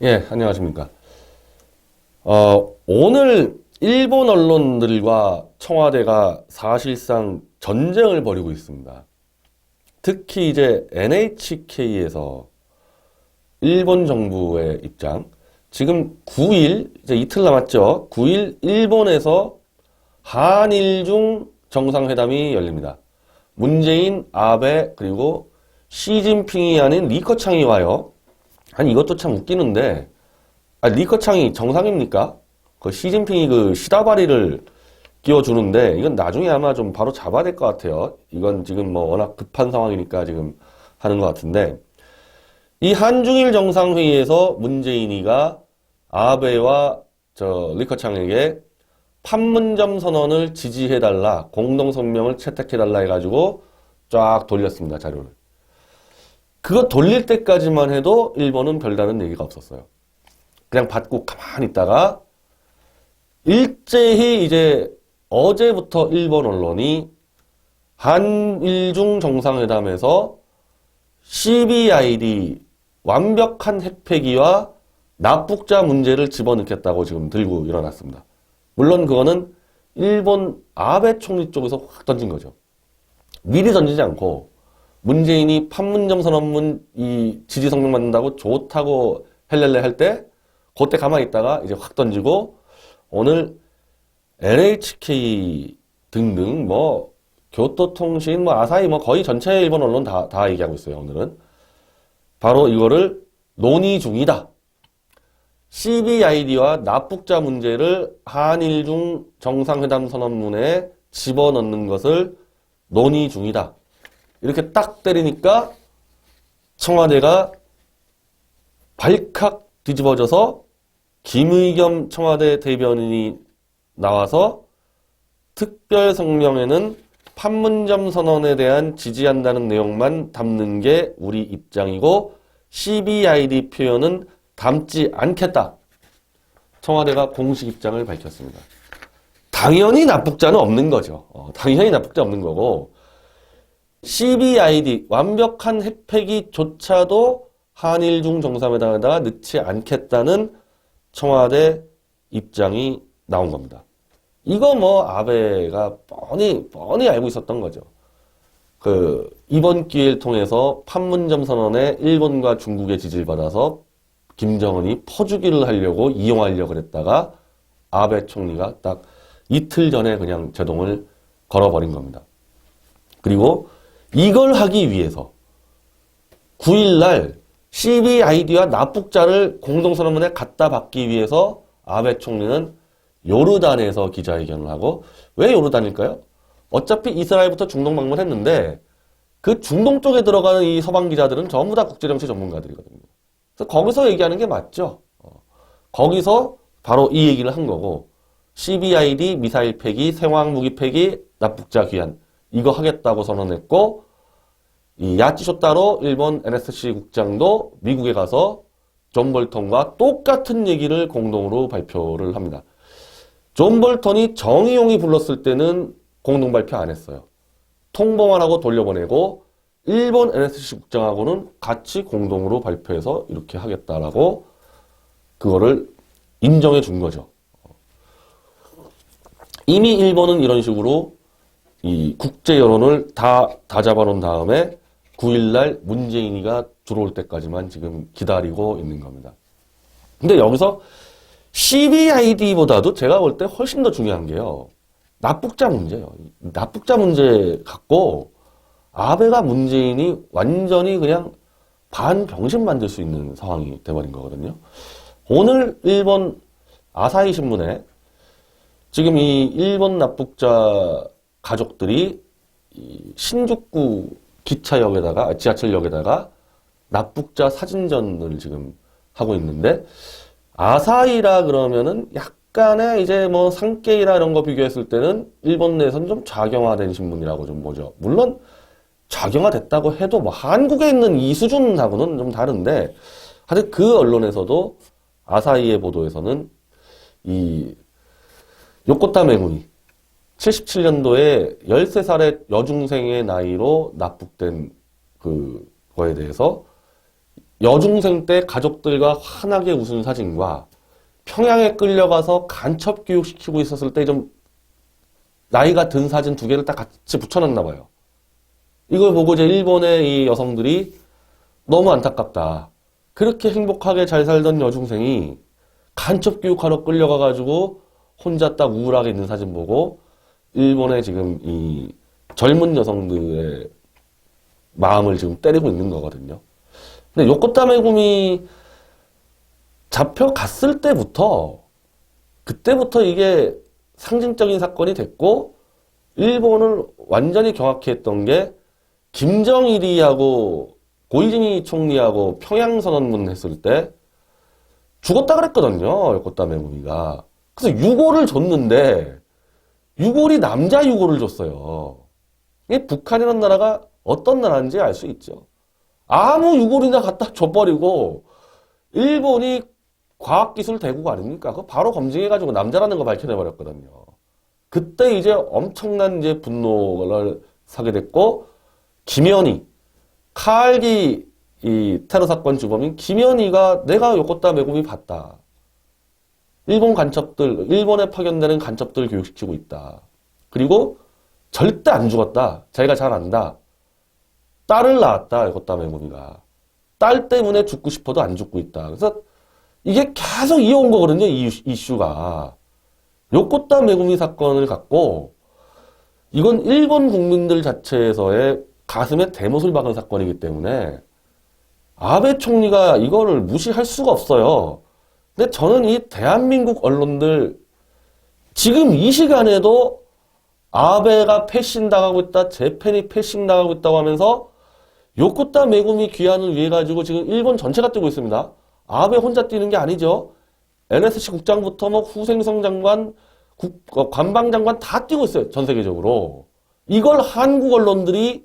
예, 안녕하십니까. 어, 오늘 일본 언론들과 청와대가 사실상 전쟁을 벌이고 있습니다. 특히 이제 NHK에서 일본 정부의 입장, 지금 9일, 이제 이틀 남았죠. 9일 일본에서 한일중 정상회담이 열립니다. 문재인, 아베, 그리고 시진핑이 아닌 리커창이 와요. 아니 이것도 참 웃기는데 아, 리커창이 정상입니까? 그 시진핑이 그 시다바리를 끼워주는데 이건 나중에 아마 좀 바로 잡아야 될 것 같아요. 이건 지금 뭐 워낙 급한 상황이니까 지금 하는 것 같은데 이 한중일 정상회의에서 문재인이가 아베와 저 리커창에게 판문점 선언을 지지해달라 공동 성명을 채택해달라 해가지고 쫙 돌렸습니다 자료를. 그거 돌릴 때까지만 해도 일본은 별다른 얘기가 없었어요. 그냥 받고 가만히 있다가 일제히 이제 어제부터 일본 언론이 한일중 정상회담에서 CBID 완벽한 핵폐기와 납북자 문제를 집어넣겠다고 지금 들고 일어났습니다. 물론 그거는 일본 아베 총리 쪽에서 확 던진 거죠. 미리 던지지 않고 문재인이 판문점 선언문 이 지지 성명 받는다고 좋다고 헬렐레 할 때 그때 가만히 있다가 이제 확 던지고 오늘 LHK 등등 뭐 교토통신 뭐 아사히 뭐 거의 전체 일본 언론 다, 다 얘기하고 있어요 오늘은 바로 이거를 논의 중이다. CBID와 납북자 문제를 한일 중 정상회담 선언문에 집어넣는 것을 논의 중이다. 이렇게 딱 때리니까 청와대가 발칵 뒤집어져서 김의겸 청와대 대변인이 나와서 특별 성명에는 판문점 선언에 대한 지지한다는 내용만 담는 게 우리 입장이고 CBID 표현은 담지 않겠다. 청와대가 공식 입장을 밝혔습니다. 당연히 납북자는 없는 거죠. 어, 당연히 납북자 없는 거고 CBID 완벽한 핵폐기조차도 한일 중 정상회담에다가 넣지 않겠다는 청와대 입장이 나온 겁니다. 이거 뭐 아베가 뻔히 뻔히 알고 있었던 거죠. 그 이번 기회를 통해서 판문점 선언에 일본과 중국의 지지를 받아서 김정은이 퍼주기를 하려고 이용하려고 그랬다가 아베 총리가 딱 이틀 전에 그냥 제동을 걸어버린 겁니다. 그리고 이걸 하기 위해서 9일날 CBID와 납북자를 공동선언문에 갖다 받기 위해서 아베 총리는 요르단에서 기자회견을 하고 왜 요르단일까요? 어차피 이스라엘부터 중동 방문했는데 그 중동 쪽에 들어가는 이 서방 기자들은 전부 다 국제정치 전문가들이거든요. 그래서 거기서 얘기하는 게 맞죠. 어. 거기서 바로 이 얘기를 한 거고 CBID 미사일 폐기, 생화학 무기 폐기, 납북자 귀환 이거 하겠다고 선언했고 이 야치쇼타로 일본 NSC 국장도 미국에 가서 존 볼턴과 똑같은 얘기를 공동으로 발표를 합니다. 존 볼턴이 정의용이 불렀을 때는 공동 발표 안 했어요. 통보만 하고 돌려보내고 일본 NSC 국장하고는 같이 공동으로 발표해서 이렇게 하겠다라고 그거를 인정해 준 거죠. 이미 일본은 이런 식으로 이 국제 여론을 다, 다 잡아놓은 다음에 9일날 문재인이가 들어올 때까지만 지금 기다리고 있는 겁니다. 근데 여기서 CBID보다도 제가 볼 때 훨씬 더 중요한 게요. 납북자 문제예요. 납북자 문제 갖고 아베가 문재인이 완전히 그냥 반병신 만들 수 있는 상황이 돼버린 거거든요. 오늘 일본 아사히 신문에 지금 이 일본 납북자 가족들이 이 신주쿠 기차역에다가 지하철역에다가 납북자 사진전을 지금 하고 있는데 아사히라 그러면은 약간의 이제 뭐 상케이라 이런 거 비교했을 때는 일본 내에서는 좀 작용화된 신문이라고 좀 보죠. 물론 작용화됐다고 해도 뭐 한국에 있는 이 수준하고는 좀 다른데 하여튼 그 언론에서도 아사히의 보도에서는 이 요코타 메구니 77년도에 13살의 여중생의 나이로 납북된 그 거에 대해서 여중생 때 가족들과 환하게 웃은 사진과 평양에 끌려가서 간첩 교육시키고 있었을 때 좀 나이가 든 사진 두 개를 딱 같이 붙여놨나 봐요. 이걸 보고 이제 일본의 이 여성들이 너무 안타깝다. 그렇게 행복하게 잘 살던 여중생이 간첩 교육하러 끌려가가지고 혼자 딱 우울하게 있는 사진 보고 일본의 지금 이 젊은 여성들의 마음을 지금 때리고 있는 거거든요. 근데 요코타메 구미 잡혀갔을 때부터 그때부터 이게 상징적인 사건이 됐고 일본을 완전히 경악해 했던 게 김정일이하고 고이즈미 총리하고 평양선언문 했을 때 죽었다 그랬거든요. 요코타메 구미가. 그래서 유골을 줬는데 유골이 남자 유골을 줬어요. 이게 북한이라는 나라가 어떤 나라인지 알 수 있죠. 아무 유골이나 갖다 줘버리고 일본이 과학기술 대국 아닙니까? 그거 바로 검증해가지고 남자라는 거 밝혀내버렸거든요. 그때 이제 엄청난 이제 분노를 사게 됐고 김연희 칼기 이 테러 사건 주범인 김연희가 내가 요코타 메구미 봤다. 일본 간첩들, 일본에 파견되는 간첩들 교육시키고 있다. 그리고 절대 안 죽었다. 자기가 잘 안다. 딸을 낳았다. 요코타 메구미가. 딸 때문에 죽고 싶어도 안 죽고 있다. 그래서 이게 계속 이어온 거거든요. 이 이슈- 이슈가. 요코타 메구미 사건을 갖고 이건 일본 국민들 자체에서의 가슴에 대못을 박은 사건이기 때문에 아베 총리가 이거를 무시할 수가 없어요. 근데 저는 이 대한민국 언론들 지금 이 시간에도 아베가 패신 당하고 있다, 재팬이 패신 당하고 있다고 하면서 요코타 메구미 귀환을 위해 가지고 지금 일본 전체가 뛰고 있습니다. 아베 혼자 뛰는 게 아니죠. NSC 국장부터 뭐 후생성 장관, 국, 어, 관방장관 다 뛰고 있어요. 전 세계적으로. 이걸 한국 언론들이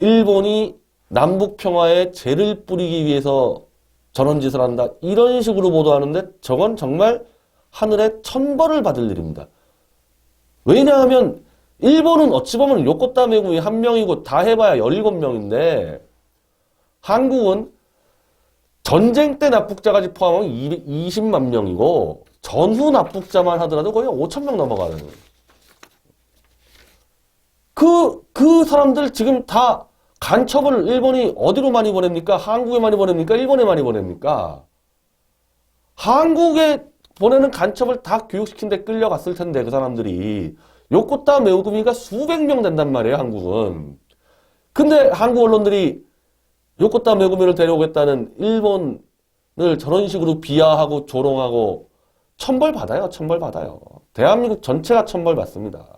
일본이 남북 평화에 재를 뿌리기 위해서 저런 짓을 한다. 이런 식으로 보도하는데 저건 정말 하늘의 천벌을 받을 일입니다. 왜냐하면 일본은 어찌 보면 요코타 메구이 한 명이고 다 해봐야 17명인데 한국은 전쟁 때 납북자까지 포함하면 20만 명이고 전후 납북자만 하더라도 거의 5천 명 넘어가는 그, 그 사람들 지금 다 간첩을 일본이 어디로 많이 보냅니까? 한국에 많이 보냅니까? 일본에 많이 보냅니까? 한국에 보내는 간첩을 다 교육시킨 데 끌려갔을 텐데 그 사람들이 요코타 메우구미가 수백 명 된단 말이에요 한국은 근데 한국 언론들이 요코타 메구미를 데려오겠다는 일본을 저런 식으로 비하하고 조롱하고 천벌 받아요 천벌 받아요 대한민국 전체가 천벌 받습니다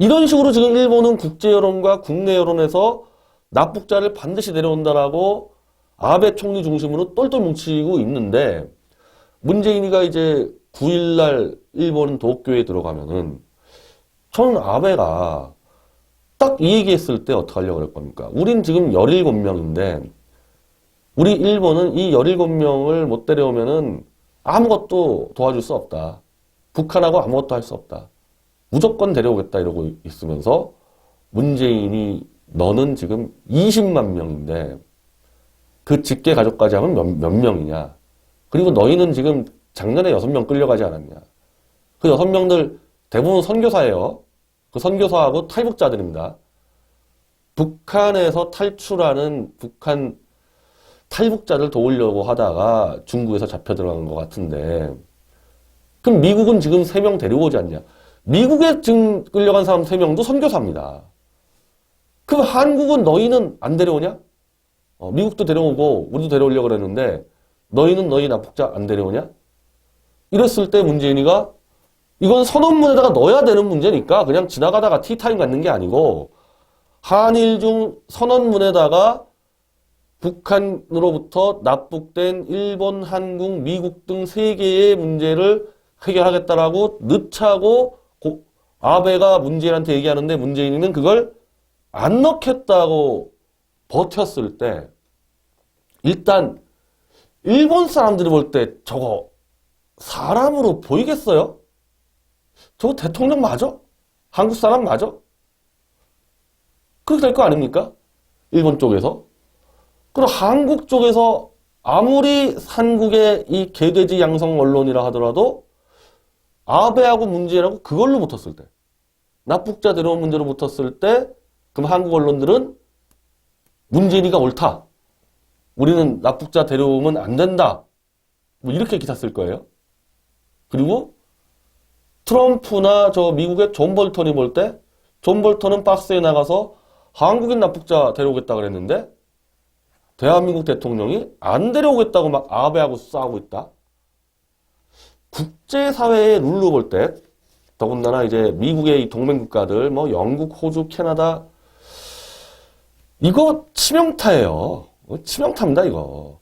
이런 식으로 지금 일본은 국제 여론과 국내 여론에서 납북자를 반드시 데려온다라고 아베 총리 중심으로 똘똘 뭉치고 있는데 문재인이가 이제 9일날 일본 도쿄에 들어가면은 저는 아베가 딱 이 얘기했을 때 어떻게 하려고 그럴 겁니까? 우린 지금 17명인데 우리 일본은 이 17명을 못 데려오면은 아무것도 도와줄 수 없다. 북한하고 아무것도 할 수 없다. 무조건 데려오겠다 이러고 있으면서 문재인이 너는 지금 20만 명인데 그 직계 가족까지 하면 몇, 몇 명이냐? 그리고 너희는 지금 작년에 6명 끌려가지 않았냐? 그 6명들 대부분 선교사예요. 그 선교사하고 탈북자들입니다. 북한에서 탈출하는 북한 탈북자를 도우려고 하다가 중국에서 잡혀 들어간 것 같은데 그럼 미국은 지금 3명 데리고 오지 않냐? 미국에 지금 끌려간 사람 3명도 선교사입니다. 그럼 한국은 너희는 안 데려오냐? 어, 미국도 데려오고 우리도 데려오려고 그랬는데 너희는 너희 납북자 안 데려오냐? 이랬을 때 문재인이가 이건 선언문에다가 넣어야 되는 문제니까 그냥 지나가다가 티타임 갖는 게 아니고 한일 중 선언문에다가 북한으로부터 납북된 일본, 한국, 미국 등 세 개의 문제를 해결하겠다라고 늦차고 고- 아베가 문재인한테 얘기하는데 문재인이는 그걸 안 넣겠다고 버텼을 때 일단 일본 사람들이 볼 때 저거 사람으로 보이겠어요? 저거 대통령 맞아? 한국 사람 맞아? 그렇게 될 거 아닙니까? 일본 쪽에서. 그럼 한국 쪽에서 아무리 한국의 이 개돼지 양성 언론이라 하더라도 아베하고 문재인하고 그걸로 붙었을 때 납북자 데려온 문제로 붙었을 때 그럼 한국 언론들은 문재인이가 옳다. 우리는 납북자 데려오면 안 된다. 뭐 이렇게 기사 쓸 거예요. 그리고 트럼프나 저 미국의 존 볼턴이 볼 때 존 볼턴은 박스에 나가서 한국인 납북자 데려오겠다 그랬는데 대한민국 대통령이 안 데려오겠다고 막 아베하고 싸우고 있다. 국제사회의 룰로 볼 때 더군다나 이제 미국의 이 동맹국가들 뭐 영국, 호주, 캐나다 이거 치명타예요. 치명타입니다, 이거.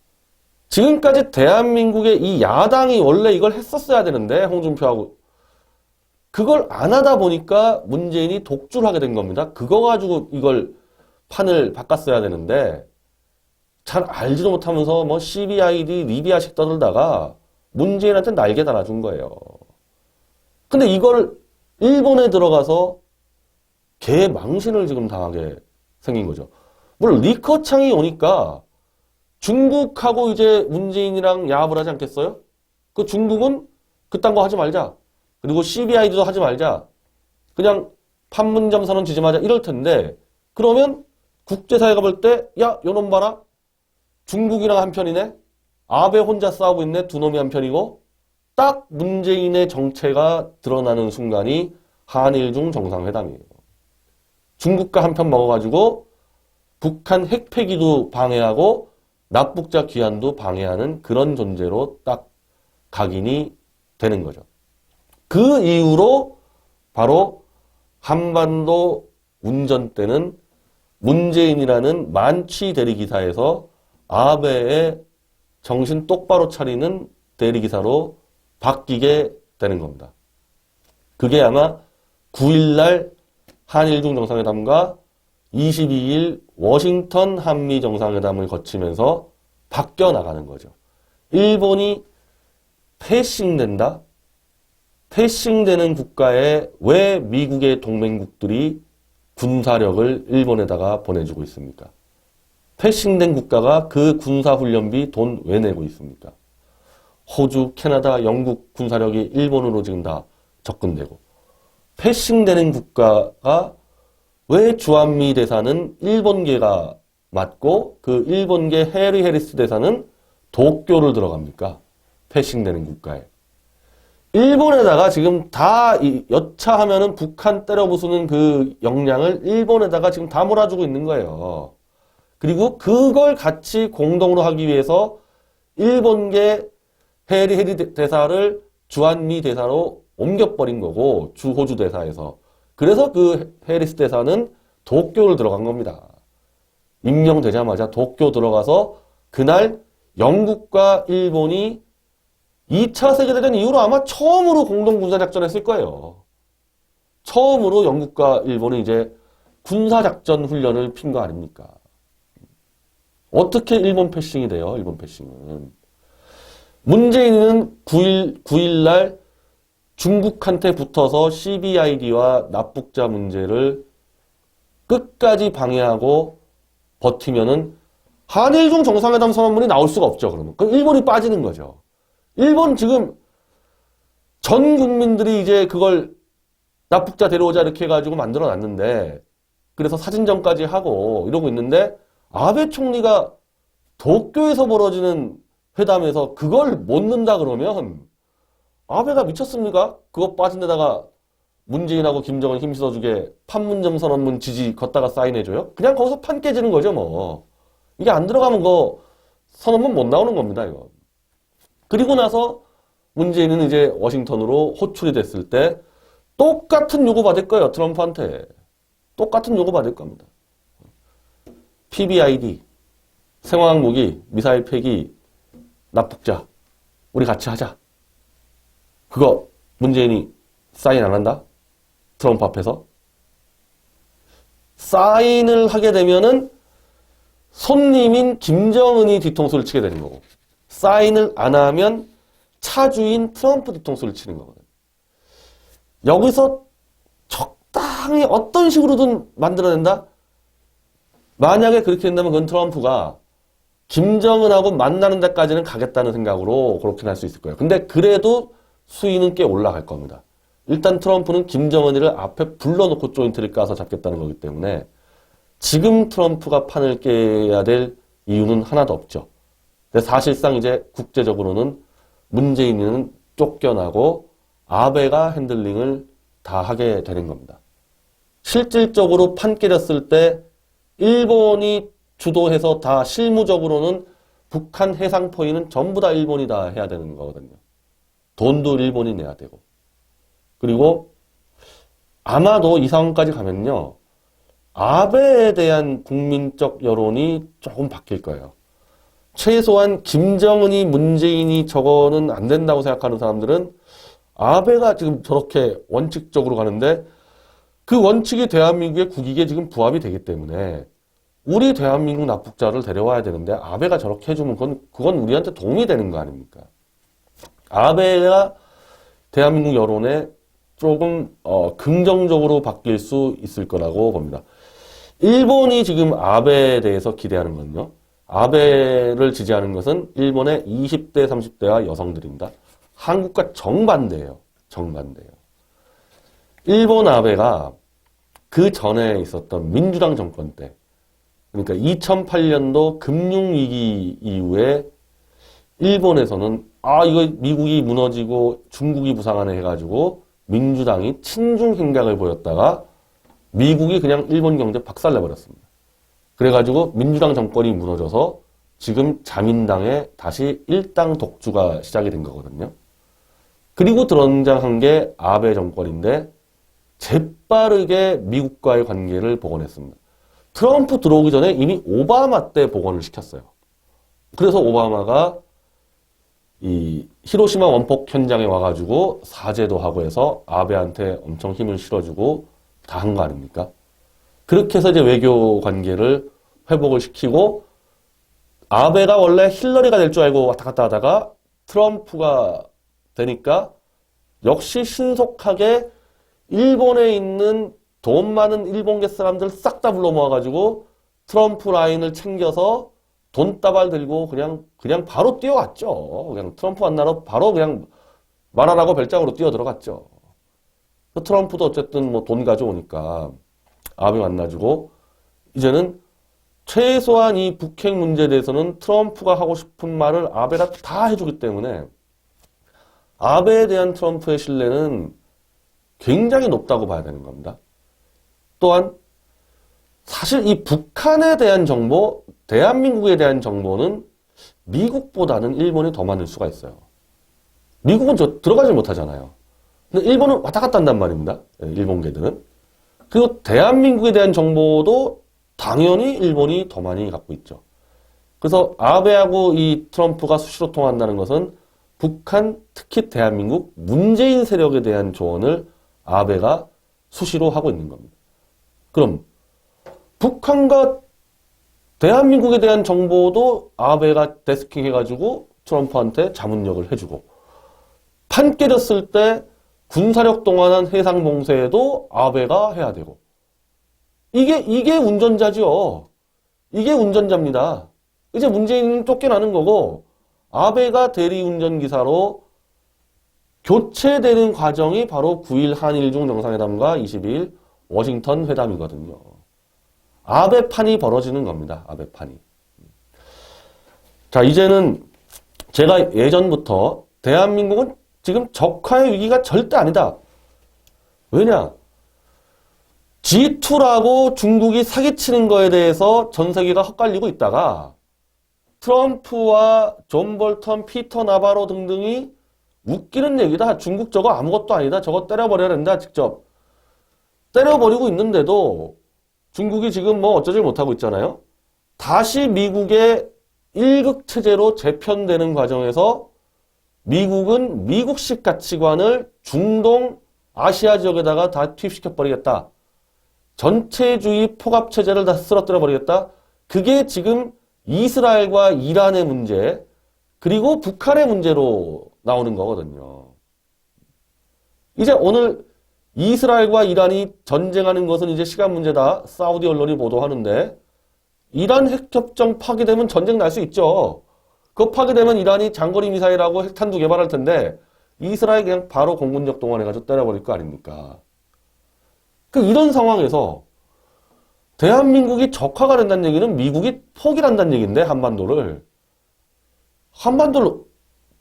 지금까지 대한민국의 이 야당이 원래 이걸 했었어야 되는데, 홍준표하고. 그걸 안 하다 보니까 문재인이 독주를 하게 된 겁니다. 그거 가지고 이걸 판을 바꿨어야 되는데, 잘 알지도 못하면서 뭐 CBID, 리비아 식 떠들다가 문재인한테 날개 달아준 거예요. 근데 이걸 일본에 들어가서 개 망신을 지금 당하게 생긴 거죠. 물론 리커창이 오니까 중국하고 이제 문재인이랑 야합을 하지 않겠어요? 그 중국은 그딴 거 하지 말자. 그리고 CBI도 하지 말자. 그냥 판문점 선언 지지마자 이럴 텐데 그러면 국제사회가 볼 때 야, 요놈 봐라. 중국이랑 한 편이네. 아베 혼자 싸우고 있네. 두 놈이 한 편이고 딱 문재인의 정체가 드러나는 순간이 한일중 정상회담이에요. 중국과 한 편 먹어가지고 북한 핵폐기도 방해하고 납북자 귀환도 방해하는 그런 존재로 딱 각인이 되는 거죠. 그 이후로 바로 한반도 운전대는 문재인이라는 만취 대리기사에서 아베의 정신 똑바로 차리는 대리기사로 바뀌게 되는 겁니다. 그게 아마 9일날 한일중 정상회담과 22일 워싱턴 한미 정상회담을 거치면서 바뀌어 나가는 거죠. 일본이 패싱된다? 패싱되는 국가에 왜 미국의 동맹국들이 군사력을 일본에다가 보내주고 있습니까? 패싱된 국가가 그 군사훈련비 돈 왜 내고 있습니까? 호주, 캐나다, 영국 군사력이 일본으로 지금 다 접근되고 패싱되는 국가가 왜 주한미 대사는 일본계가 맞고 그 일본계 해리 해리스 대사는 도쿄를 들어갑니까? 패싱되는 국가에. 일본에다가 지금 다이 여차하면은 북한 때려 부수는 그 역량을 일본에다가 지금 다 몰아주고 있는 거예요. 그리고 그걸 같이 공동으로 하기 위해서 일본계 해리 해리 대- 대사를 주한미 대사로 옮겨버린 거고 주호주 대사에서 그래서 그 해리스 대사는 도쿄를 들어간 겁니다. 임명되자마자 도쿄 들어가서 그날 영국과 일본이 2차 세계대전 이후로 아마 처음으로 공동군사작전 했을 거예요. 처음으로 영국과 일본이 이제 군사작전 훈련을 핀 거 아닙니까? 어떻게 일본 패싱이 돼요, 일본 패싱은. 문재인은 9일, 9일날 중국한테 붙어서 CBID와 납북자 문제를 끝까지 방해하고 버티면은 한일중 정상회담 선언문이 나올 수가 없죠, 그러면. 그럼 일본이 빠지는 거죠. 일본 지금 전 국민들이 이제 그걸 납북자 데려오자 이렇게 해가지고 만들어 놨는데, 그래서 사진전까지 하고 이러고 있는데, 아베 총리가 도쿄에서 벌어지는 회담에서 그걸 못 넣는다 그러면, 아베가 미쳤습니까? 그거 빠진 데다가 문재인하고 김정은 힘 실어주게 판문점 선언문 지지 걷다가 사인해줘요? 그냥 거기서 판 깨지는 거죠, 뭐. 이게 안 들어가면 그 선언문 못 나오는 겁니다, 이거. 그리고 나서 문재인은 이제 워싱턴으로 호출이 됐을 때 똑같은 요구 받을 거예요, 트럼프한테. 똑같은 요구 받을 겁니다. PBID, 생화학 무기, 미사일 폐기, 납북자, 우리 같이 하자. 그거 문재인이 사인 안 한다? 트럼프 앞에서? 사인을 하게 되면은 손님인 김정은이 뒤통수를 치게 되는 거고 사인을 안 하면 차주인 트럼프 뒤통수를 치는 거거든. 여기서 적당히 어떤 식으로든 만들어낸다? 만약에 그렇게 된다면 그건 트럼프가 김정은하고 만나는 데까지는 가겠다는 생각으로 그렇게 할 수 있을 거예요. 근데 그래도 수위는 꽤 올라갈 겁니다. 일단 트럼프는 김정은이를 앞에 불러놓고 조인트를 까서 잡겠다는 거기 때문에 지금 트럼프가 판을 깨야 될 이유는 하나도 없죠. 근데 사실상 이제 국제적으로는 문재인은 쫓겨나고 아베가 핸들링을 다 하게 되는 겁니다. 실질적으로 판 깨졌을 때 일본이 주도해서 다 실무적으로는 북한 해상 포위는 전부 다 일본이 다 해야 되는 거거든요. 돈도 일본이 내야 되고. 그리고 아마도 이 상황까지 가면요. 아베에 대한 국민적 여론이 조금 바뀔 거예요. 최소한 김정은이 문재인이 저거는 안 된다고 생각하는 사람들은 아베가 지금 저렇게 원칙적으로 가는데 그 원칙이 대한민국의 국익에 지금 부합이 되기 때문에 우리 대한민국 납북자를 데려와야 되는데 아베가 저렇게 해주면 그건, 그건 우리한테 도움이 되는 거 아닙니까? 아베가 대한민국 여론에 조금 어, 긍정적으로 바뀔 수 있을 거라고 봅니다. 일본이 지금 아베에 대해서 기대하는 건요. 아베를 지지하는 것은 일본의 20대, 30대와 여성들입니다. 한국과 정반대예요. 정반대예요. 일본 아베가 그 전에 있었던 민주당 정권 때, 그러니까 2008년도 금융위기 이후에 일본에서는 아, 이거 미국이 무너지고 중국이 부상하네 해가지고 민주당이 친중 행각을 보였다가 미국이 그냥 일본 경제 박살내버렸습니다. 그래가지고 민주당 정권이 무너져서 지금 자민당의 다시 일당 독주가 시작이 된 거거든요. 그리고 등장한 게 아베 정권인데 재빠르게 미국과의 관계를 복원했습니다. 트럼프 들어오기 전에 이미 오바마 때 복원을 시켰어요. 그래서 오바마가 이 히로시마 원폭 현장에 와가지고 사죄도 하고 해서 아베한테 엄청 힘을 실어주고 다 한 거 아닙니까? 그렇게 해서 이제 외교 관계를 회복을 시키고 아베가 원래 힐러리가 될 줄 알고 왔다 갔다 하다가 트럼프가 되니까 역시 신속하게 일본에 있는 돈 많은 일본계 사람들 싹 다 불러 모아가지고 트럼프 라인을 챙겨서 돈다발 들고 그냥 그냥 바로 뛰어왔죠. 그냥 트럼프 만나러 바로 그냥 말하라고 별장으로 뛰어 들어갔죠. 그 트럼프도 어쨌든 뭐 돈 가져오니까 아베 만나주고 이제는 최소한 이 북핵 문제에 대해서는 트럼프가 하고 싶은 말을 아베가 다 해주기 때문에 아베에 대한 트럼프의 신뢰는 굉장히 높다고 봐야 되는 겁니다. 또한 사실 이 북한에 대한 정보, 대한민국에 대한 정보는 미국보다는 일본이 더 많을 수가 있어요. 미국은 저 들어가지 못하잖아요. 근데 일본은 왔다 갔다 한단 말입니다. 예, 일본계들은. 그리고 대한민국에 대한 정보도 당연히 일본이 더 많이 갖고 있죠. 그래서 아베하고 이 트럼프가 수시로 통한다는 것은 북한, 특히 대한민국, 문재인 세력에 대한 조언을 아베가 수시로 하고 있는 겁니다. 그럼 북한과 대한민국에 대한 정보도 아베가 데스킹 해가지고 트럼프한테 자문력을 해주고 판 깨졌을 때 군사력 동원한 해상 봉쇄도 아베가 해야 되고 이게 이게 운전자죠. 이게 운전자입니다. 이제 문재인은 쫓겨나는 거고 아베가 대리운전 기사로 교체되는 과정이 바로 9일 한일중 정상회담과 22일 워싱턴 회담이거든요. 아베판이 벌어지는 겁니다. 아베판이. 자, 이제는 제가 예전부터 대한민국은 지금 적화의 위기가 절대 아니다. 왜냐? G2라고 중국이 사기치는 거에 대해서 전 세계가 헛갈리고 있다가 트럼프와 존 볼턴, 피터 나바로 등등이 웃기는 얘기다. 중국 저거 아무것도 아니다. 저거 때려버려야 된다. 직접. 때려버리고 있는데도 중국이 지금 뭐 어쩌지 못하고 있잖아요. 다시 미국의 일극 체제로 재편되는 과정에서 미국은 미국식 가치관을 중동 아시아 지역에다가 다 투입시켜 버리겠다. 전체주의 포갑 체제를 다 쓰러뜨려 버리겠다. 그게 지금 이스라엘과 이란의 문제 그리고 북한의 문제로 나오는 거거든요. 이제 오늘 이스라엘과 이란이 전쟁하는 것은 이제 시간 문제다. 사우디 언론이 보도하는데 이란 핵협정 파기되면 전쟁 날 수 있죠. 그거 파기되면 이란이 장거리 미사일하고 핵탄두 개발할 텐데 이스라엘 그냥 바로 공군력 동원해가지고 때려버릴 거 아닙니까? 그 이런 상황에서 대한민국이 적화가 된다는 얘기는 미국이 포기를 한다는 얘기인데 한반도를 한반도를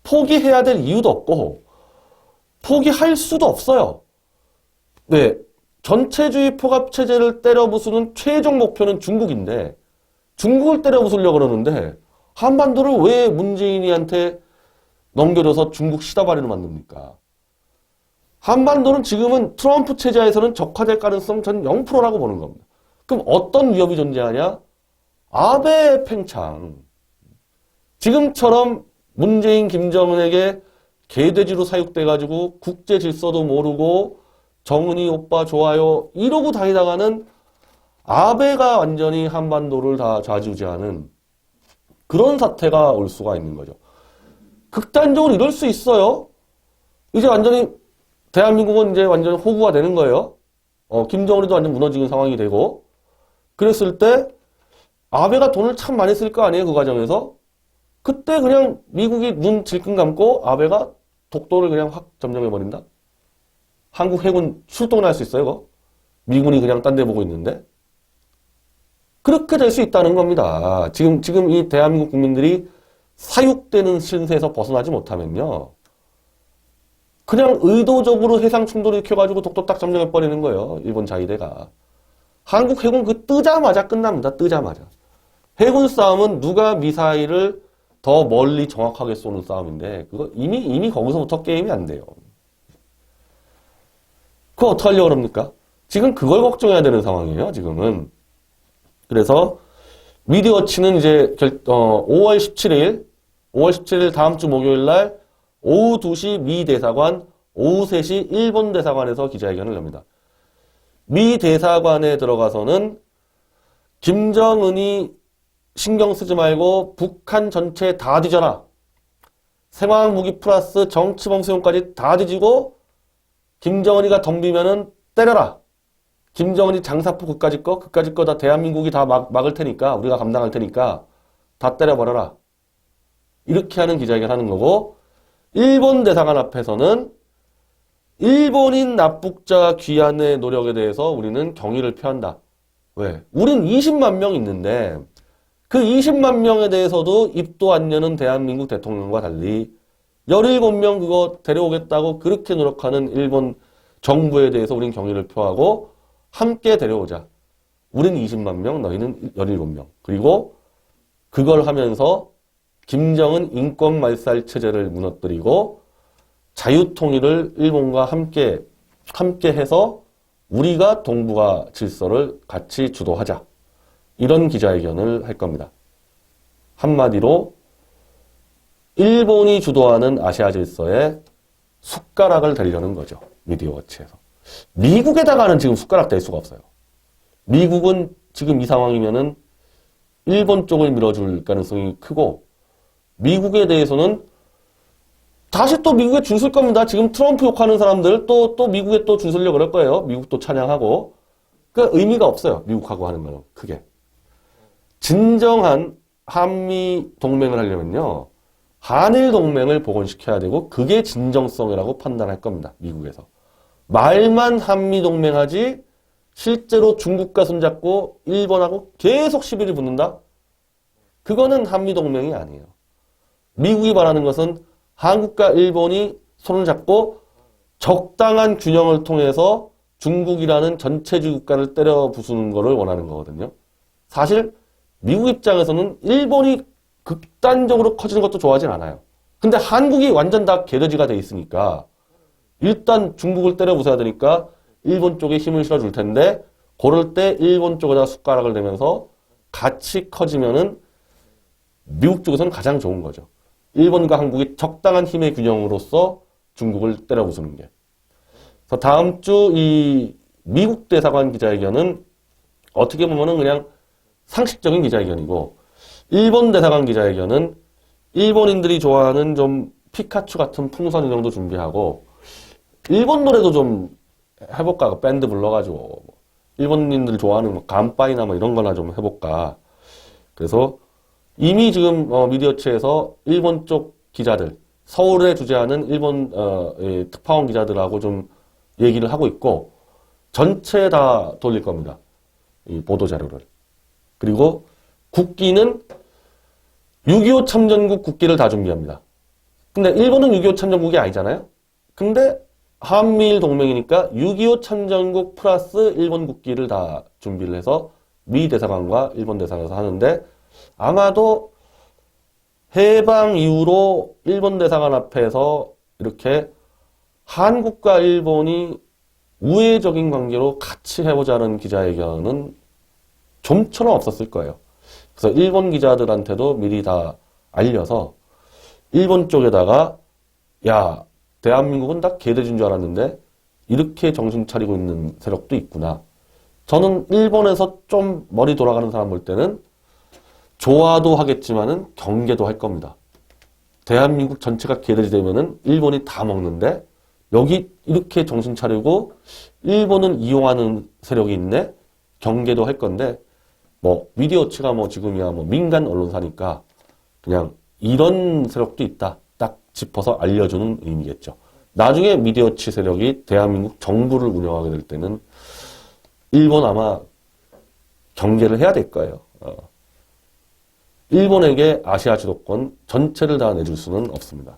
포기해야 될 이유도 없고 포기할 수도 없어요. 네, 전체주의 포갑 체제를 때려 부수는 최종 목표는 중국인데 중국을 때려 부수려 그러는데 한반도를 왜 문재인이한테 넘겨줘서 중국 시다바리로 만듭니까? 한반도는 지금은 트럼프 체제에서는 적화될 가능성 전 0%라고 보는 겁니다. 그럼 어떤 위협이 존재하냐? 아베 팽창. 지금처럼 문재인, 김정은에게 개돼지로 사육돼가지고 국제 질서도 모르고 정은이 오빠 좋아요 이러고 다니다가는 아베가 완전히 한반도를 다 좌지우지하는 그런 사태가 올 수가 있는 거죠. 극단적으로 이럴 수 있어요. 이제 완전히 대한민국은 이제 완전 호구가 되는 거예요. 어, 김정은이도 완전 무너지는 상황이 되고 그랬을 때 아베가 돈을 참 많이 쓸 거 아니에요 그 과정에서 그때 그냥 미국이 눈 질끈 감고 아베가 독도를 그냥 확 점령해 버린다. 한국 해군 출동을 할수 있어요, 그거? 미군이 그냥 딴 데 보고 있는데. 그렇게 될 수 있다는 겁니다. 지금, 지금 이 대한민국 국민들이 사육되는 신세에서 벗어나지 못하면요. 그냥 의도적으로 해상 충돌을 일으켜가지고 독도 딱 점령해버리는 거예요. 일본 자위대가. 한국 해군 그 뜨자마자 끝납니다. 뜨자마자. 해군 싸움은 누가 미사일을 더 멀리 정확하게 쏘는 싸움인데, 그거 이미, 이미 거기서부터 게임이 안 돼요. 그거 어떻게 하려고 그럽니까? 지금 그걸 걱정해야 되는 상황이에요, 지금은. 그래서 미디어치는 이제 결, 어, 5월 17일, 5월 17일 다음 주 목요일 날 오후 2시 미 대사관, 오후 3시 일본 대사관에서 기자회견을 엽니다. 미 대사관에 들어가서는 김정은이 신경 쓰지 말고 북한 전체 다 뒤져라. 생화학 무기 플러스 정치 범 수용까지 다 뒤지고 김정은이가 덤비면은 때려라. 김정은이 장사포 그까짓 거, 그까짓 거다 대한민국이 다 막, 막을 테니까, 우리가 감당할 테니까 다 때려버려라. 이렇게 하는 기자회견 하는 거고, 일본 대사관 앞에서는 일본인 납북자 귀환의 노력에 대해서 우리는 경의를 표한다. 왜? 우린 20만 명 있는데, 그 20만 명에 대해서도 입도 안 여는 대한민국 대통령과 달리 17명 그거 데려오겠다고 그렇게 노력하는 일본 정부에 대해서 우린 경의를 표하고 함께 데려오자. 우린 20만 명, 너희는 17명. 그리고 그걸 하면서 김정은 인권 말살 체제를 무너뜨리고 자유 통일을 일본과 함께 함께 해서 우리가 동북아 질서를 같이 주도하자. 이런 기자회견을 할 겁니다. 한마디로 일본이 주도하는 아시아 질서에 숟가락을 대려는 거죠. 미디어 워치에서. 미국에다가는 지금 숟가락 댈 수가 없어요. 미국은 지금 이 상황이면은 일본 쪽을 밀어줄 가능성이 크고 미국에 대해서는 다시 또 미국에 줄설 겁니다. 지금 트럼프 욕하는 사람들 또, 또 미국에 또줄 서려고 그럴 거예요. 미국도 찬양하고. 그 의미가 없어요. 미국하고 하는 거는 크게. 진정한 한미 동맹을 하려면요. 한일 동맹을 복원시켜야 되고 그게 진정성이라고 판단할 겁니다. 미국에서. 말만 한미 동맹하지 실제로 중국과 손잡고 일본하고 계속 시비를 붙는다? 그거는 한미 동맹이 아니에요. 미국이 바라는 것은 한국과 일본이 손을 잡고 적당한 균형을 통해서 중국이라는 전체주의 국가를 때려 부수는 것을 원하는 거거든요. 사실 미국 입장에서는 일본이 극단적으로 커지는 것도 좋아하진 않아요. 근데 한국이 완전 다 개돼지가 돼 있으니까 일단 중국을 때려 부숴야 되니까 일본 쪽에 힘을 실어줄 텐데 그럴 때 일본 쪽에다 숟가락을 대면서 같이 커지면은 미국 쪽에서는 가장 좋은 거죠. 일본과 한국이 적당한 힘의 균형으로서 중국을 때려 부수는 게. 그래서 다음 주 이 미국 대사관 기자회견은 어떻게 보면은 그냥 상식적인 기자회견이고 일본 대사관 기자회견은 일본인들이 좋아하는 좀 피카츄 같은 풍선 인형도 준비하고 일본 노래도 좀 해볼까 그 밴드 불러가지고 일본인들 좋아하는 뭐 감빠이나 뭐 이런 거나 좀 해볼까 그래서 이미 지금 어, 미디어체에서 일본 쪽 기자들, 서울에 주재하는 일본 어, 이 특파원 기자들하고 좀 얘기를 하고 있고 전체 다 돌릴 겁니다. 이 보도 자료를. 그리고 국기는 6.25 참전국 국기를 다 준비합니다. 근데 일본은 6.25 참전국이 아니잖아요? 근데 한미일 동맹이니까 6.25 참전국 플러스 일본 국기를 다 준비를 해서 미 대사관과 일본 대사관에서 하는데 아마도 해방 이후로 일본 대사관 앞에서 이렇게 한국과 일본이 우회적인 관계로 같이 해보자는 기자회견은 좀처럼 없었을 거예요. 그래서 일본 기자들한테도 미리 다 알려서 일본 쪽에다가 야 대한민국은 다 개돼진 줄 알았는데 이렇게 정신 차리고 있는 세력도 있구나. 저는 일본에서 좀 머리 돌아가는 사람 볼 때는 좋아도 하겠지만은 경계도 할 겁니다. 대한민국 전체가 개돼지 되면은 일본이 다 먹는데 여기 이렇게 정신 차리고 일본은 이용하는 세력이 있네 경계도 할 건데 뭐 미디어치가 뭐 지금이야 뭐 민간 언론사니까 그냥 이런 세력도 있다 딱 짚어서 알려주는 의미겠죠. 나중에 미디어치 세력이 대한민국 정부를 운영하게 될 때는 일본 아마 경계를 해야 될 거예요. 어. 일본에게 아시아 주도권 전체를 다 내줄 수는 없습니다.